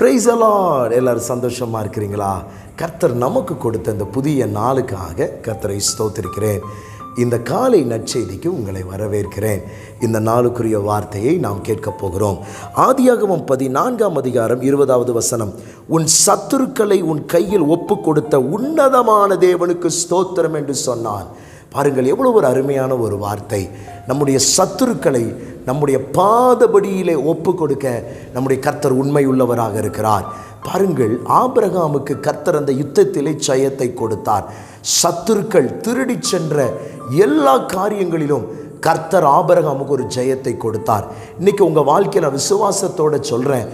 Price allot எல்லோரும் சந்தோஷமாக இருக்கிறீங்களா? கர்த்தர் நமக்கு கொடுத்த இந்த புதிய நாளுக்காக கர்த்தரை ஸ்தோத்திருக்கிறேன். இந்த காலை நற்செய்திக்கு உங்களை வரவேற்கிறேன். இந்த நாளுக்குரிய வார்த்தையை நாம் கேட்கப் போகிறோம். ஆதியாகமம் பதினான்காம் அதிகாரம் இருபதாவது வசனம். உன் சத்துருக்களை உன் கையில் ஒப்பு கொடுத்த உன்னதமான தேவனுக்கு ஸ்தோத்திரம் என்று சொன்னான். பாருங்கள் எவ்வளோ ஒரு அருமையான ஒரு வார்த்தை. நம்முடைய சத்துருக்களை நம்முடைய பாதபடியிலே ஒப்பு கொடுக்க நம்முடைய கர்த்தர் உண்மை உள்ளவராக இருக்கிறார். பாருங்கள் ஆபிரகாமுக்கு கர்த்தர் அந்த யுத்தத்திலே ஜெயத்தை கொடுத்தார். சத்துருக்கள் திருடி சென்ற எல்லா காரியங்களிலும் கர்த்தர் ஆபரகாமுக்கு ஒரு ஜெயத்தை கொடுத்தார். இன்றைக்கி உங்கள் வாழ்க்கையில் விசுவாசத்தோட சொல்கிறேன்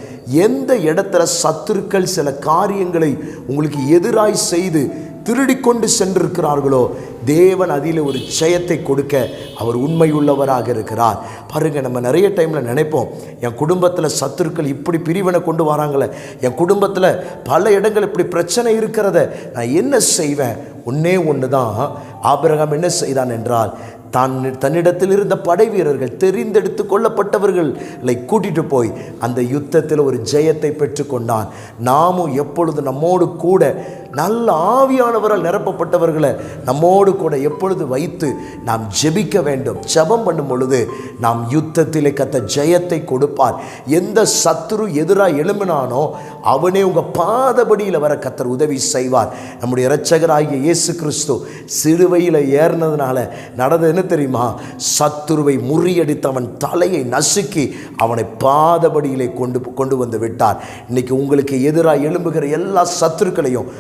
எந்த இடத்துல சத்துருக்கள் சில காரியங்களை உங்களுக்கு எதிராய் செய்து திருடிக்கொண்டு சென்றிருக்கிறார்களோ தேவன் அதில் ஒரு ஜெயத்தை கொடுக்க அவர் உண்மை உள்ளவராக இருக்கிறார். பாருங்க நம்ம நிறைய டைமில் நினைப்போம் என் குடும்பத்தில் சத்துருக்கள் இப்படி பிரிவினை கொண்டு வராங்களே என் குடும்பத்தில் பல இடங்கள் இப்படி பிரச்சனை இருக்கிறத நான் என்ன செய்வேன்? ஒன்றே ஒன்று தான் ஆபிரகாம் என்ன செய்தான் என்றால் தான் தன்னிடத்தில் இருந்த படை வீரர்கள் தெரிந்தெடுத்து கொள்ளப்பட்டவர்களை கூட்டிட்டு போய் அந்த யுத்தத்தில் ஒரு ஜெயத்தை பெற்றுக்கொண்டான் நாமும் எப்பொழுது நம்மோடு கூட நல்ல ஆவியானவரால் நிரப்பப்பட்டவர்களை நம்மோடு கூட எப்பொழுது வைத்து நாம் ஜெபிக்க வேண்டும் ஜெபம் பண்ணும் பொழுது நாம் யுத்தத்திலே கத்த ஜெயத்தை கொடுப்பார். எந்த சத்துரு எதிராக எழும்பினானோ அவனே உங்கள் பாதபடியில் வர கத்தர் உதவி செய்வார். நம்முடைய இரட்சகராகிய இயேசு கிறிஸ்து சிறுவையில் ஏறினதுனால நடந்தது என்ன தெரியுமா? சத்துருவை முறியடித்து அவன் தலையை நசுக்கி அவனை பாதபடியிலே கொண்டு கொண்டு வந்து விட்டார். இன்னைக்கு உங்களுக்கு எதிராக எழும்புகிற எல்லா சத்துருக்களையும்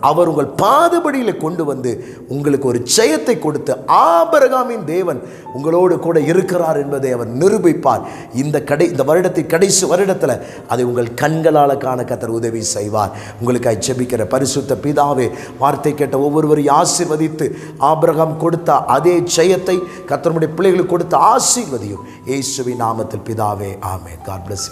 அவர் உங்கள் பாதபடியில் கொண்டு வந்து உங்களுக்கு ஒரு ஜெயத்தை கொடுத்து ஆபரகாமின் தேவன் உங்களோடு கூட இருக்கிறார் என்பதை அவர் நிரூபிப்பார். இந்த கடை இந்த வருடத்தின் கடைசி வருடத்தில் அதை உங்கள் கண்களால் காண கத்தர் உதவி செய்வார். உங்களுக்காக ஜெபிக்கிற பரிசுத்த பிதாவே வார்த்தை கேட்ட ஒவ்வொருவரையும் ஆசிர்வதித்து ஆபரகாம் கொடுத்த அதே ஜெயத்தை கத்தருடைய பிள்ளைகளுக்கு கொடுத்த ஆசீர்வதியும் இயேசுவின் நாமத்தில் பிதாவே ஆமே காட் பிளஸ்